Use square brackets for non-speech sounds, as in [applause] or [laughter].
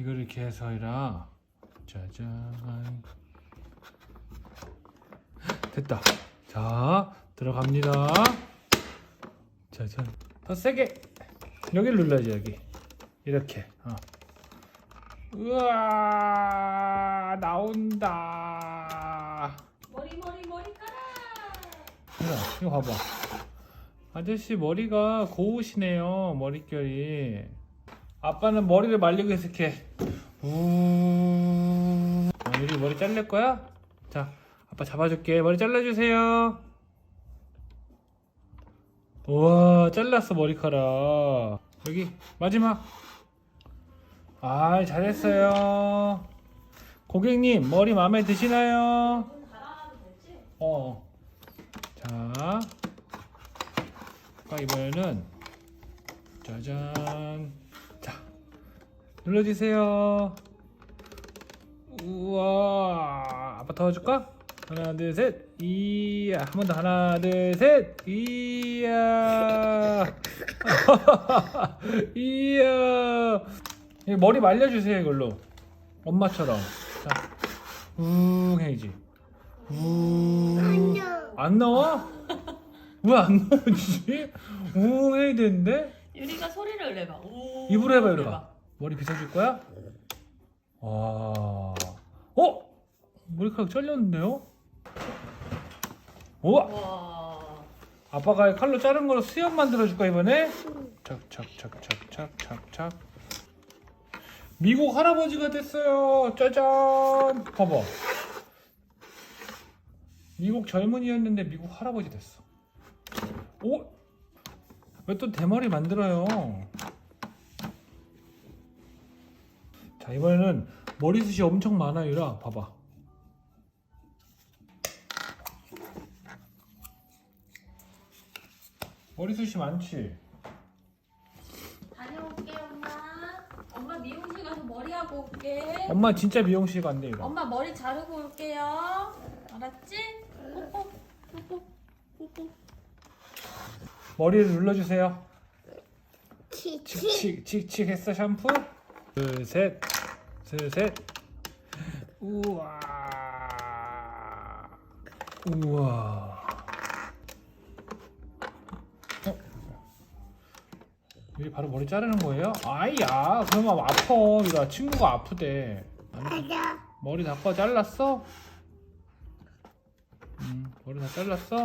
이걸 이렇게 해서 해라. 짜잔. 됐다. 자, 들어갑니다. 짜잔. 더 세게. 여기를 눌러야지, 여기. 이렇게. 어. 우와, 나온다. 머리 머리 머리카락. 야, 이거 봐봐. 아저씨 머리가 고우시네요. 머릿결이. 아빠는 머리를 말리고 있을게. 우. 어, 유리 머리 잘릴 거야? 자, 아빠 잡아줄게. 머리 잘라주세요. 우와, 잘랐어 머리카락. 여기 마지막. 아, 잘했어요. 고객님 머리 마음에 드시나요? 되지? 어. 자. 아까 이번에는 짜잔. 자. 눌러주세요. 우와. 아빠 도와줄까? 하나, 둘, 셋. 이야. 한 번 더. 하나, 둘, 셋. 이야. [laughs] 이야. 이 머리 말려주세요, 이걸로. 엄마처럼. 자. 웅 해야지. 웅. 안 나와? 왜 안 나오지? 웅 해야 되는데? 유리가 소리를 내봐. 오. 입으로 해봐, 이리가. 머리 빗어줄 거야? 와. 어? 머리카락 잘렸는데요? 우와! 와. 아빠가 칼로 자른 거로 수염 만들어줄까, 이번에? 착착착착착착착. 미국 할아버지가 됐어요. 짜잔! 봐봐. 미국 젊은이였는데 미국 할아버지 됐어. 오? 왜 또 대머리 만들어요? 자, 이번에는 머리숱이 엄청 많아요, 유라. 봐봐. 머리숱이 많지? 다녀올게 엄마. 엄마 미용실 가서 머리 하고 올게. 엄마 진짜 미용실 간대, 유라. 엄마 머리 자르고 올게요. 알았지? 뽀뽀 뽀뽀 뽀뽀. 머리를 눌러주세요. 치치 칙칙 칙칙 했어 샴푸? 둘 셋, 둘 셋. 우와, 우와. 어? 여기 바로 머리 자르는 거예요? 아이야, 그러면 아파. 이거 친구가 아프대. 머리 다꺼 잘랐어? 음, 머리 다 잘랐어?